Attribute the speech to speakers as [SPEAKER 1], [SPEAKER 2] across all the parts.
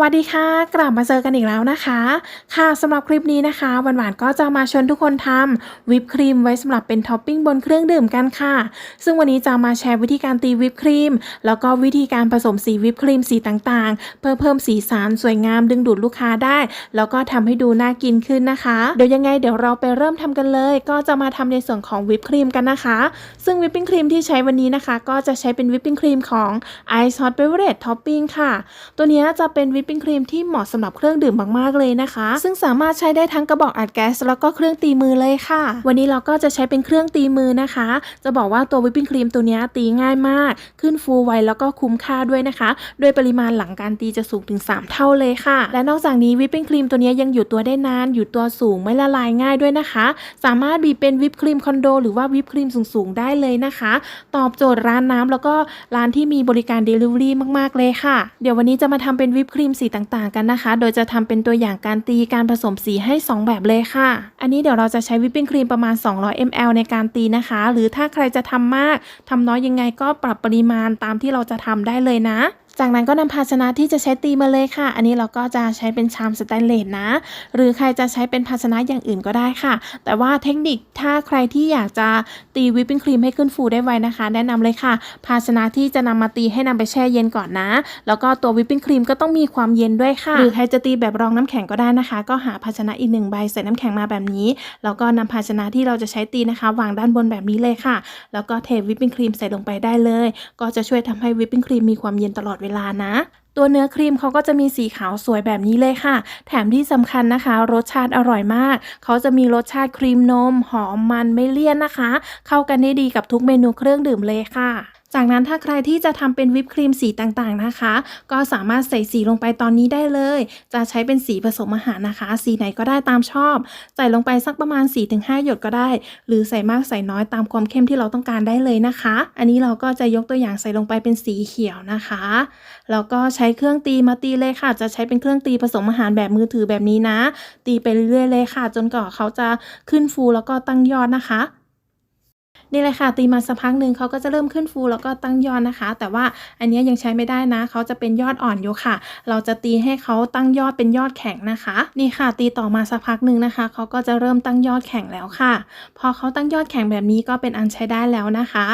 [SPEAKER 1] วัสดีค่ะ กลับมาเจอกันอีกแล้วนะคะ ค่ะสำหรับคลิปนี้นะคะหวานๆก็จะมาชวนทุกคนทำวิปครีมไว้สำหรับเป็นท็อปปิ้งบนเครื่องดื่มกันค่ะ ซึ่งวันนี้จะมาแชร์วิธีการตีวิปครีม แล้วก็วิธีการผสมสีวิปครีมสีต่างๆ เพื่อเพิ่มสีสันสวยงามดึงดูดลูกค้าได้ แล้วก็ทำให้ดูน่ากินขึ้นนะคะ เดี๋ยวยังไงเดี๋ยวเราไปเริ่มทำกันเลย ก็จะมาทำในส่วนของวิปครีมกันนะคะ ซึ่งวิปปิ้งครีมที่ใช้วันนี้นะคะ ก็จะใช้เป็นวิปปิ้งครีมของ Ice Hot Beverage Topping ค่ะ ตัวเนี้จะเป็นวิปปิ้งครีมที่เหมาะสำหรับเครื่องดื่มมากๆเลยนะคะ ซึ่งสามารถใช้ได้ทั้งกระบอกอัดแก๊สแล้วก็เครื่องตีมือเลยค่ะ วันนี้เราก็จะใช้เป็นเครื่องตีมือนะคะ จะบอกว่าตัววิปปิ้งครีมตัวนี้ตีง่ายมาก ขึ้นฟูไวแล้วก็คุ้มค่าด้วยนะคะด้วยปริมาณหลังการตีจะสูงถึง 3 เท่าเลยค่ะ และนอกจากนี้วิปปิ้งครีมตัวนี้ยังอยู่ตัวได้นาน อยู่ตัวสูงไม่ละลายง่ายด้วยนะคะ สามารถบีบเป็นวิปครีมคอนโดหรือว่าวิปครีมสูงๆได้เลยนะคะ ตอบโจทย์ร้านน้ำแล้วก็ร้านที่มีบริการ Delivery มากๆเลยค่ะ เดี๋ยววันนี้จะมาทำเป็นวิปครีมสีต่างๆกันนะคะ โดยจะทำเป็นตัวอย่างการตีการผสมสีให้ 2 แบบเลยค่ะ อันนี้เดี๋ยวเราจะใช้วิปปิ้งครีมประมาณ 200 ml ในการตีนะคะ หรือถ้าใครจะทำมากทำน้อยยังไงก็ปรับปริมาณตามที่เราจะทำได้เลยนะ จากนั้นก็นำภาชนะที่จะใช้ตีมาเลยค่ะ อันนี้เราก็จะใช้เป็นชามสแตนเลสนะ หรือใครจะใช้เป็นภาชนะอย่างอื่นก็ได้ค่ะ แต่ว่าเทคนิคถ้าใครที่อยากจะตีวิปปิ้งครีมให้ขึ้นฟูได้ไวนะคะ แนะนำเลยค่ะ ภาชนะที่จะนำมาตีให้นำไปแช่เย็นก่อนนะ แล้วก็ตัววิปปิ้งครีมก็ต้องมีความเย็นด้วยค่ะ หรือใครจะตีแบบรองน้ำแข็งก็ได้นะคะ ก็หาภาชนะอีกหนึ่งใบใส่น้ำแข็งมาแบบนี้ แล้วก็นำภาชนะที่เราจะใช้ตีนะคะ วางด้านบนแบบนี้เลยค่ะ แล้วก็เทวิปปิ้งครีมใส่ลงไปได้เลย ก็จะช่วยทำให้วิปปิ้งครีมมีความเย็นตลอดเวลานะตัวเนื้อครีมเขาก็จะมีสีขาวสวยแบบนี้เลยค่ะ แถมที่สำคัญนะคะ รสชาติอร่อยมาก เขาจะมีรสชาติครีมนม หอมมันไม่เลี่ยนนะคะ เข้ากันได้ดีกับทุกเมนูเครื่องดื่มเลยค่ะ จากนั้นถ้าใครที่จะทำเป็นวิปครีมสีต่างๆนะคะ ก็สามารถใส่สีลงไปตอนนี้ได้เลย จะใช้เป็นสีผสมอาหารนะคะ สีไหนก็ได้ตามชอบ ใส่ลงไปสักประมาณ 4-5 หยดก็ได้ หรือใส่มากใส่น้อยตามความเข้มที่เราต้องการได้เลยนะคะ อันนี้เราก็จะยกตัวอย่างใส่ลงไปเป็นสีเขียวนะคะแล้วก็ใช้เครื่องตีมาตีเลยค่ะ จะใช้เป็นเครื่องตีผสมอาหารแบบมือถือแบบนี้นะ ตีไปเรื่อยๆเลยค่ะ จนกว่าเขาจะขึ้นฟูแล้วก็ตั้งยอดนะคะ นี่เลยค่ะตีมาสักพักหนึ่งเขาก็จะเริ่มขึ้นฟูแล้วก็ตั้งยอดนะคะ แต่ว่าอันนี้ยังใช้ไม่ได้นะเขาจะเป็นยอดอ่อนอยู่ค่ะ เราจะตีให้เขาตั้งยอดเป็นยอดแข็งนะคะ นี่ค่ะ ตีต่อมาสักพักหนึ่งนะคะเขาก็จะเริ่มตั้งยอดแข็งแล้วค่ะ พอเขาตั้งยอดแข็งแบบนี้ก็เป็นอันใช้ได้แล้วนะคะ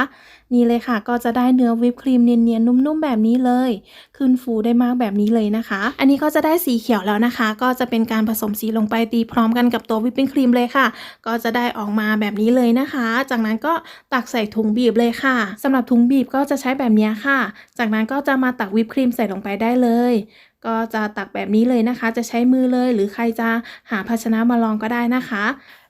[SPEAKER 1] นี่เลยค่ะ ก็จะได้เนื้อวิปครีมเนียนๆนุ่มๆแบบนี้เลย ขึ้นฟูได้มากแบบนี้เลยนะคะ อันนี้ก็จะได้สีเขียวแล้วนะคะ ก็จะเป็นการผสมสีลงไปตีพร้อมกันกับตัววิปปิ้งครีมเลยค่ะ ก็จะได้ออกมาแบบนี้เลยนะคะ จากนั้นก็ตักใส่ถุงบีบเลยค่ะสำหรับถุงบีบก็จะใช้แบบนี้ค่ะ จากนั้นก็จะมาตักวิปครีมใส่ลงไปได้เลยก็จะตักแบบนี้เลยนะคะ จะใช้มือเลย หรือใครจะหาภาชนะมาลองก็ได้นะคะ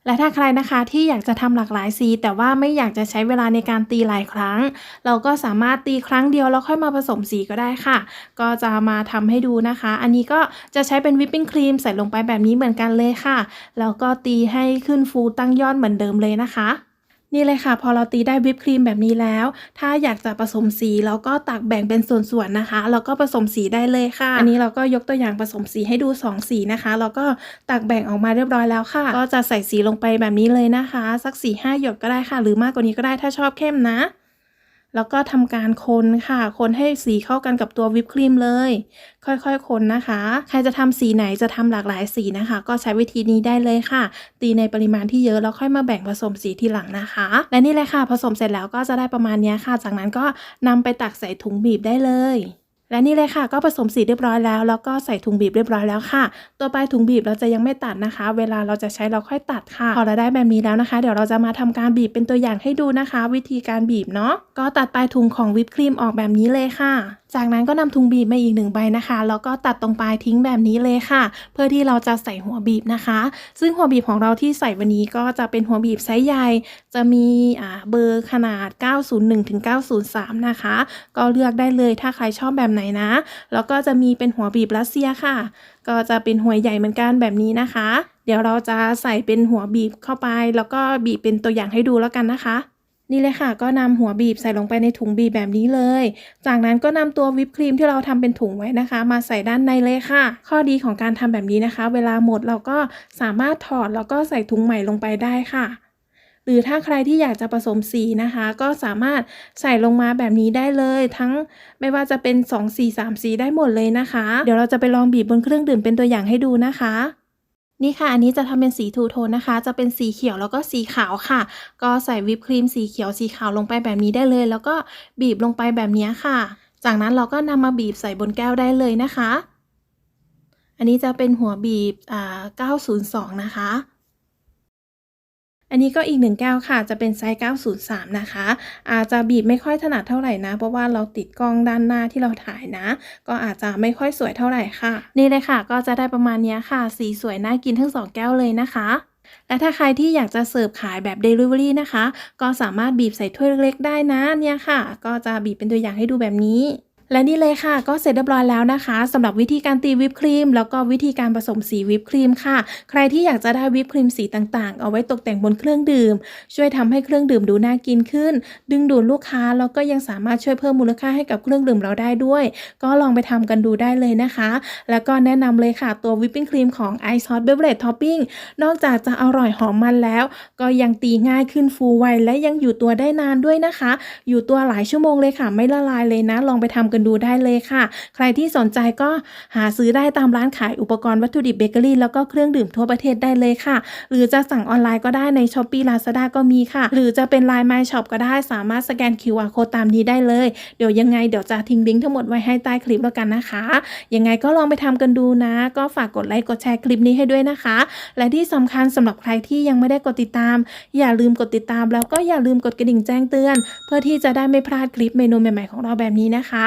[SPEAKER 1] และถ้าใครนะคะที่อยากจะทำหลากหลายสี แต่ว่าไม่อยากจะใช้เวลาในการตีหลายครั้ง เราก็สามารถตีครั้งเดียวแล้วค่อยมาผสมสีก็ได้ค่ะ ก็จะมาทำให้ดูนะคะ อันนี้ก็จะใช้เป็นวิปปิ้งครีมใส่ลงไปแบบนี้เหมือนกันเลยค่ะ แล้วก็ตีให้ขึ้นฟูตั้งยอดเหมือนเดิมเลยนะคะ นี่เลยค่ะ พอเราตีได้วิปครีมแบบนี้แล้ว ถ้าอยากจะผสมสีเราก็ตักแบ่งเป็นส่วนๆนะคะ แล้วก็ผสมสีได้เลยค่ะ อันนี้เราก็ยกตัวอย่างผสมสีให้ดู 2 สีนะคะ แล้วก็ตักแบ่งออกมาเรียบร้อยแล้วค่ะ ก็จะใส่สีลงไปแบบนี้เลยนะคะ สัก4ีห้าหยดก็ได้ค่ะ หรือมากกว่านี้ก็ได้ถ้าชอบเข้มนะ แล้วก็ทำการคนค่ะ คนให้สีเข้ากันกับตัววิปครีมเลย ค่อยๆ คนนะคะ ใครจะทำสีไหนจะทำหลากหลายสีนะคะ ก็ใช้วิธีนี้ได้เลยค่ะ ตีในปริมาณที่เยอะแล้วค่อยมาแบ่งผสมสีทีหลังนะคะ และนี่เลยค่ะ ผสมเสร็จแล้วก็จะได้ประมาณนี้ค่ะ จากนั้นก็นำไปตักใส่ถุงบีบได้เลย และนี่เลยค่ะก็ผสมสีเรียบร้อยแล้ว แล้วก็ใส่ถุงบีบเรียบร้อยแล้วค่ะ ตัวปลายถุงบีบเราจะยังไม่ตัดนะคะ เวลาเราจะใช้เราค่อยตัดค่ะพอเราได้แบบนี้แล้วนะคะ เดี๋ยวเราจะมาทำการบีบเป็นตัวอย่างให้ดูนะคะ วิธีการบีบเนาะก็ตัดปลายถุงของวิปครีมออกแบบนี้เลยค่ะจากนั้นก็นำถุงบีบมาอีกหนึ่งใบนะคะ แล้วก็ตัดตรงปลายทิ้งแบบนี้เลยค่ะ เพื่อที่เราจะใส่หัวบีบนะคะ ซึ่งหัวบีบของเราที่ใส่วันนี้ก็จะเป็นหัวบีบไซส์ใหญ่ จะมีเบอร์ขนาด 901ถึง903 นะคะ ก็เลือกได้เลยถ้าใครชอบแบบไหนนะ แล้วก็จะมีเป็นหัวบีบรัสเซียค่ะ ก็จะเป็นหัวใหญ่เหมือนกันแบบนี้นะคะ เดี๋ยวเราจะใส่เป็นหัวบีบเข้าไป แล้วก็บีบเป็นตัวอย่างให้ดูแล้วกันนะคะ นี่เลยค่ะ ก็นำหัวบีบใส่ลงไปในถุงบีบแบบนี้เลย จากนั้นก็นำตัววิปครีมที่เราทำเป็นถุงไว้นะคะ มาใส่ด้านในเลยค่ะ ข้อดีของการทำแบบนี้นะคะ เวลาหมดเราก็สามารถถอดแล้วก็ใส่ถุงใหม่ลงไปได้ค่ะ หรือถ้าใครที่อยากจะผสมสีนะคะ ก็สามารถใส่ลงมาแบบนี้ได้เลย ทั้งไม่ว่าจะเป็น 2 สี 3 สีได้หมดเลยนะคะ เดี๋ยวเราจะไปลองบีบบนเครื่องดื่มเป็นตัวอย่างให้ดูนะคะ นี่ค่ะ อันนี้จะทำเป็นสีทูโทนนะคะ จะเป็นสีเขียวแล้วก็สีขาวค่ะ ก็ใส่วิปครีมสีเขียวสีขาวลงไปแบบนี้ได้เลย แล้วก็บีบลงไปแบบนี้ค่ะ จากนั้นเราก็นำมาบีบใส่บนแก้วได้เลยนะคะ อันนี้จะเป็นหัวบีบอ่า902 นะคะ อันนี้ก็อีกหนึ่งแก้วค่ะ จะเป็นไซส์ 903 นะคะ อาจจะบีบไม่ค่อยถนัดเท่าไหร่นะ เพราะว่าเราติดกล้องด้านหน้าที่เราถ่ายนะ ก็อาจจะไม่ค่อยสวยเท่าไหร่ค่ะ นี่เลยค่ะ ก็จะได้ประมาณนี้ค่ะ สีสวยน่ากินทั้งสองแก้วเลยนะคะและถ้าใครที่อยากจะเสิร์ฟขายแบบ Delivery นะคะ ก็สามารถบีบใส่ถ้วยเล็กๆได้นะเนี่ยค่ะ ก็จะบีบเป็นตัวอย่างให้ดูแบบนี้ และนี่เลยค่ะก็เสร็จเรียบร้อยแล้วนะคะสำหรับวิธีการตีวิปครีม แล้วก็วิธีการผสมสีวิปครีมค่ะ ใครที่อยากจะได้วิปครีมสีต่างๆ เอาไว้ตกแต่งบนเครื่องดื่ม ช่วยทำให้เครื่องดื่มดูน่ากินขึ้น ดึงดูดลูกค้าแล้วก็ยังสามารถช่วยเพิ่มมูลค่าให้กับเครื่องดื่มเราได้ด้วย ก็ลองไปทำกันดูได้เลยนะคะ แล้วก็แนะนำเลยค่ะตัววิปปิ้งครีมของ Ice Hot Beverage Topping นอกจากจะอร่อยหอมมันแล้ว ก็ยังตีง่ายขึ้นฟูไวและยังอยู่ตัวได้นานด้วยนะคะ อยู่ตัวหลายชั่วโมงเลยค่ะ ไม่ละลายเลยนะ ลองไปทำกันดูได้เลยค่ะ ใครที่สนใจก็หาซื้อได้ตามร้านขายอุปกรณ์วัตถุดิบเบเกอรี่แล้วก็เครื่องดื่มทั่วประเทศได้เลยค่ะ หรือจะสั่งออนไลน์ก็ได้ใน s h อ p e e Lazada ก็มีค่ะ หรือจะเป็น Line My Shop ก็ได้สามารถสแกน QR Code ตามนี้ได้เลย เดี๋ยวยังไงเดี๋ยวจะทิ้งลิงก์ทั้งหมดไว้ให้ใต้คลิปแล้วกันนะคะ ยังไงก็ลองไปทำกันดูนะ ก็ฝากกดไลค์กดแชร์คลิปนี้ให้ด้วยนะคะ และที่สำคัญสำหรับใครที่ยังไม่ได้กดติดตาม อย่าลืมกดติดตาม แล้วก็อย่าลืมกดกระดิ่งแจ้งเตือน เพื่อที่จะได้ไม่พลาดคลิปเมนูใหม่ๆของเราแบบนี้นะคะ